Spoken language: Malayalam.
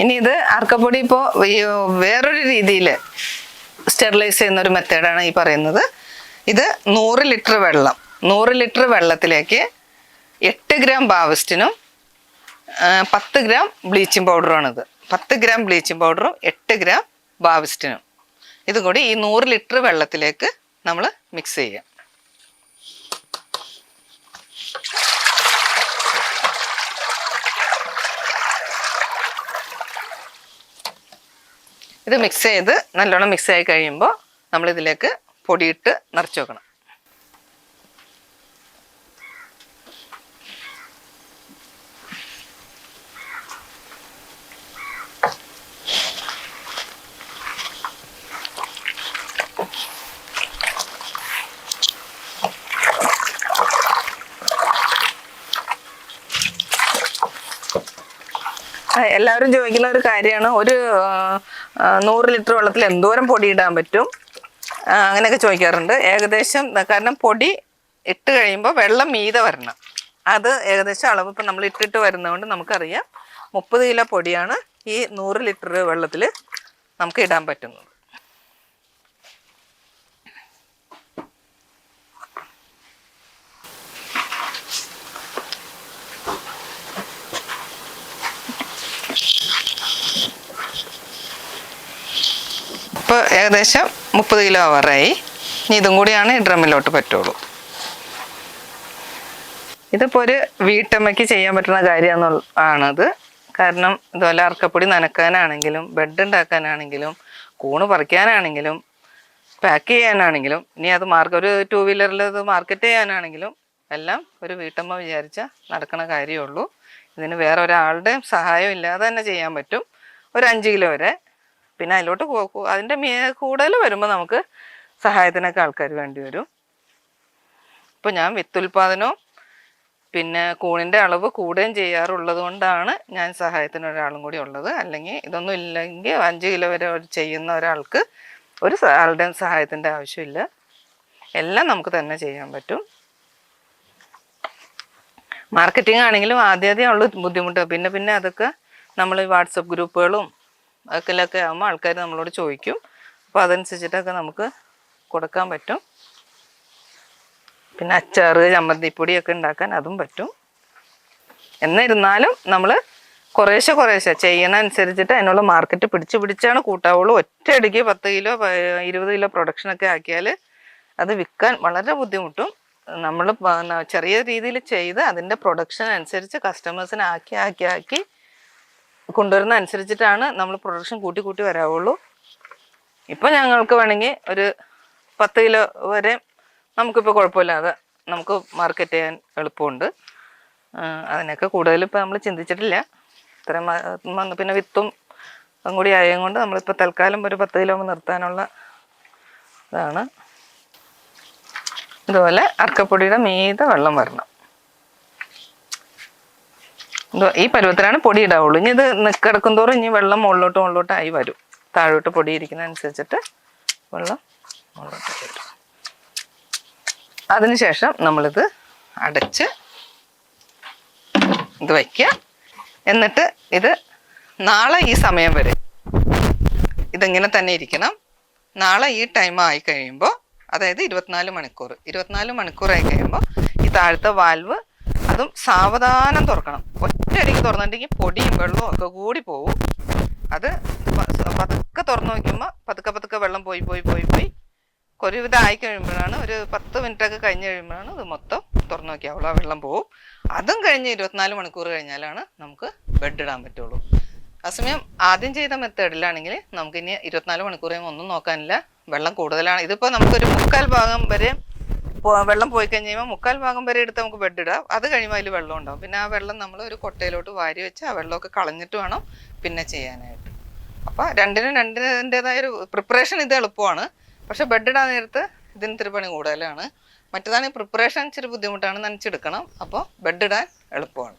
ഇനി ഇത് അർക്കപ്പൊടി ഇപ്പോൾ വേറൊരു രീതിയിൽ സ്റ്റെറിലൈസ് ചെയ്യുന്ന ഒരു മെത്തേഡാണ് ഈ പറയുന്നത്. ഇത് നൂറ് ലിറ്റർ വെള്ളം നൂറ് ലിറ്റർ വെള്ളത്തിലേക്ക് എട്ട് ഗ്രാം ബാവസ്റ്റിനും ആ, പത്ത് ഗ്രാം ബ്ലീച്ചിങ് പൗഡറുമാണിത്. പത്ത് ഗ്രാം ബ്ലീച്ചിങ് പൗഡറും എട്ട് ഗ്രാം ബാവസ്റ്റിനും. ഇതും കൂടി ഈ നൂറ് ലിറ്റർ വെള്ളത്തിലേക്ക് നമ്മൾ മിക്സ് ചെയ്യാം. ഇത് മിക്സ് ചെയ്ത് നല്ലോണം മിക്സ് ആയി കഴിയുമ്പോൾ നമ്മൾ ഇതിലേക്ക് പൊടിയിട്ട് നിറച്ച് വെക്കണം. എല്ലാവരും ചോദിക്കുന്ന ഒരു കാര്യമാണ്. ഒരു നൂറ് ലിറ്റർ വെള്ളത്തിൽ എന്തോരം പൊടി ഇടാൻ പറ്റും? അങ്ങനെയൊക്കെ ചോദിക്കാറുണ്ട്. ഏകദേശം കാരണം പൊടി ഇട്ട് കഴിയുമ്പോൾ വെള്ളം മീതെ വരണം. അത് ഏകദേശം അളവ് ഇപ്പം നമ്മൾ ഇട്ടിട്ട് വരുന്നതുകൊണ്ട് നമുക്കറിയാം. മുപ്പത് കിലോ പൊടിയാണ് ഈ നൂറ് ലിറ്റർ വെള്ളത്തിൽ നമുക്ക് ഇടാൻ പറ്റുന്നത്. ഇപ്പോൾ ഏകദേശം മുപ്പത് കിലോ അവറായി. ഇനി ഇതും കൂടിയാണ് ഈ ഡ്രമ്മിലോട്ട് പറ്റുള്ളൂ. ഇതിപ്പോൾ ഒരു വീട്ടമ്മയ്ക്ക് ചെയ്യാൻ പറ്റുന്ന കാര്യമെന്നുള്ള ആണത്. കാരണം ഇതുപോലെ അറക്കപ്പൊടി നനക്കാനാണെങ്കിലും ബെഡ് ഉണ്ടാക്കാനാണെങ്കിലും കൂണ് പറിക്കാനാണെങ്കിലും പാക്ക് ചെയ്യാനാണെങ്കിലും ഇനി അത് മാർക്ക് ഒരു ടൂ വീലറിൽ അത് മാർക്കറ്റ് ചെയ്യാനാണെങ്കിലും എല്ലാം ഒരു വീട്ടമ്മ വിചാരിച്ച നടക്കണ കാര്യമുള്ളൂ ഇതിന് വേറെ ഒരാളുടെയും സഹായം ഇല്ലാതെ തന്നെ ചെയ്യാൻ പറ്റും. ഒരു അഞ്ച് കിലോ വരെ പിന്നെ അതിലോട്ട് അതിന്റെ കൂടുതൽ വരുമ്പോൾ നമുക്ക് സഹായത്തിനൊക്കെ ആൾക്കാർ വേണ്ടി വരും. ഇപ്പോൾ ഞാൻ വിത്തുൽപാദനവും പിന്നെ കൂണിന്റെ അളവ് കൂടുകയും ചെയ്യാറുള്ളത് കൊണ്ടാണ് ഞാൻ സഹായത്തിന് ഒരാളും കൂടി ഉള്ളത്. അല്ലെങ്കിൽ ഇതൊന്നും ഇല്ലെങ്കിൽ അഞ്ച് കിലോ വരെ ചെയ്യുന്ന ഒരാൾക്ക് ഒരു ആളുടെയും സഹായത്തിന്റെ ആവശ്യമില്ല. എല്ലാം നമുക്ക് തന്നെ ചെയ്യാൻ പറ്റും. മാർക്കറ്റിംഗ് ആണെങ്കിലും ആദ്യം ആദ്യം ഉള്ള ബുദ്ധിമുട്ട്. പിന്നെ പിന്നെ അതൊക്കെ നമ്മൾ വാട്സപ്പ് ഗ്രൂപ്പുകളും അതിലൊക്കെ ആകുമ്പോൾ ആൾക്കാർ നമ്മളോട് ചോദിക്കും. അപ്പോൾ അതനുസരിച്ചിട്ടൊക്കെ നമുക്ക് കൊടുക്കാൻ പറ്റും. പിന്നെ അച്ചാറ് ചമ്മന്തിപ്പൊടിയൊക്കെ ഉണ്ടാക്കാൻ അതും പറ്റും. എന്നിരുന്നാലും നമ്മൾ കുറേശ്ശെ കുറേശ്ശെ ചെയ്യണ അനുസരിച്ചിട്ട് അതിനുള്ള മാർക്കറ്റ് പിടിച്ച് പിടിച്ചാണ് കൂട്ടാവുള്ളൂ. ഒറ്റയടിക്ക് പത്ത് കിലോ ഇരുപത് കിലോ പ്രൊഡക്ഷനൊക്കെ ആക്കിയാൽ അത് വിൽക്കാൻ വളരെ ബുദ്ധിമുട്ടും. നമ്മൾ ചെറിയ രീതിയിൽ ചെയ്ത് അതിന്റെ പ്രൊഡക്ഷൻ അനുസരിച്ച് കസ്റ്റമേഴ്സിനെ ആക്കി ആക്കി ആക്കി കൊണ്ടുവരുന്ന അനുസരിച്ചിട്ടാണ് നമ്മൾ പ്രൊഡക്ഷൻ കൂട്ടി കൂട്ടി വരാവുള്ളൂ. ഇപ്പം ഞങ്ങൾക്ക് വേണമെങ്കിൽ ഒരു പത്ത് കിലോ വരെ നമുക്കിപ്പോൾ കുഴപ്പമില്ലാതെ നമുക്ക് മാർക്കറ്റ് ചെയ്യാൻ എളുപ്പമുണ്ട്. അതിനൊക്കെ കൂടുതൽ ഇപ്പോൾ നമ്മൾ ചിന്തിച്ചിട്ടില്ല. ഇത്രയും വന്ന് പിന്നെ വിത്തും അതും കൂടി ആയതും കൊണ്ട് നമ്മളിപ്പോൾ തൽക്കാലം ഒരു പത്ത് കിലോ നിർത്താനുള്ള ഇതാണ്. ഇതുപോലെ അർക്കപ്പൊടിയുടെ മീത വെള്ളം വരണം. ഈ പരുവത്തിലാണ് പൊടി ഇടാവുള്ളൂ. ഇനി ഇത് കിടക്കും തോറും ഇനി വെള്ളം മുകളിലോട്ട് മുകളിലോട്ടായി വരും. താഴോട്ട് പൊടി ഇരിക്കുന്ന അനുസരിച്ചിട്ട് വെള്ളം മുകളിലോട്ട് വരും. അതിനുശേഷം നമ്മളിത് അടച്ച് ഇത് വയ്ക്കുക. എന്നിട്ട് ഇത് നാളെ ഈ സമയം വരെ ഇതിങ്ങനെ തന്നെ ഇരിക്കണം. നാളെ ഈ ടൈം ആയി കഴിയുമ്പോൾ അതായത് ഇരുപത്തിനാല് മണിക്കൂർ ഇരുപത്തിനാല് മണിക്കൂറായി കഴിയുമ്പോൾ ഈ താഴത്തെ വാൽവ് അതും സാവധാനം തുറക്കണം. ഒറ്റയടിക്ക് തുറന്നിട്ടുണ്ടെങ്കിൽ പൊടിയും വെള്ളവും ഒക്കെ കൂടി പോവും. അത് പതുക്കെ തുറന്നു നോക്കുമ്പോൾ പതുക്കെ പതുക്കെ വെള്ളം പോയി പോയി പോയി പോയി. ഒരുവിധം ആയി കഴിയുമ്പോഴാണ് ഒരു പത്ത് മിനിറ്റ് ഒക്കെ കഴിഞ്ഞ് കഴിയുമ്പോഴാണ് ഇത് മൊത്തം തുറന്നു നോക്കിയാവുള്ളൂ ആ വെള്ളം പോവും. അതും കഴിഞ്ഞ് ഇരുപത്തിനാല് മണിക്കൂർ കഴിഞ്ഞാലാണ് നമുക്ക് ബെഡ് ഇടാൻ പറ്റുള്ളൂ. അസമയം ആദ്യം ചെയ്ത മെത്തേഡിലാണെങ്കിൽ നമുക്കിനി ഇരുപത്തിനാല് കഴിയുമ്പോൾ ഒന്നും നോക്കാനില്ല. വെള്ളം കൂടുതലാണ്. ഇതിപ്പോൾ നമുക്കൊരു മുക്കാൽ ഭാഗം വരെ വെള്ളം പോയി കഴിയുമ്പോൾ മുക്കാൽ ഭാഗം വരെ എടുത്ത് നമുക്ക് ബെഡ് ഇടാം. അത് കഴിയുമ്പോൾ അതിൽ വെള്ളം ഉണ്ടാവും. പിന്നെ ആ വെള്ളം നമ്മൾ ഒരു കൊട്ടയിലോട്ട് വാരി വെച്ച് ആ വെള്ളമൊക്കെ കളഞ്ഞിട്ട് വേണം പിന്നെ ചെയ്യാനായിട്ട്. അപ്പോൾ രണ്ടിനും രണ്ടിന്റെതായ ഒരു പ്രിപ്പറേഷൻ ഇത് എളുപ്പമാണ്. പക്ഷെ ബെഡ് ഇടാൻ നേരത്ത് ഇതിന് ഇത്തിരി പണി കൂടുതലാണ്. മറ്റേതാണെങ്കിൽ പ്രിപ്പറേഷൻ ഇച്ചിരി ബുദ്ധിമുട്ടാണ് നനച്ചെടുക്കണം. അപ്പോൾ ബെഡ് ഇടാൻ എളുപ്പമാണ്.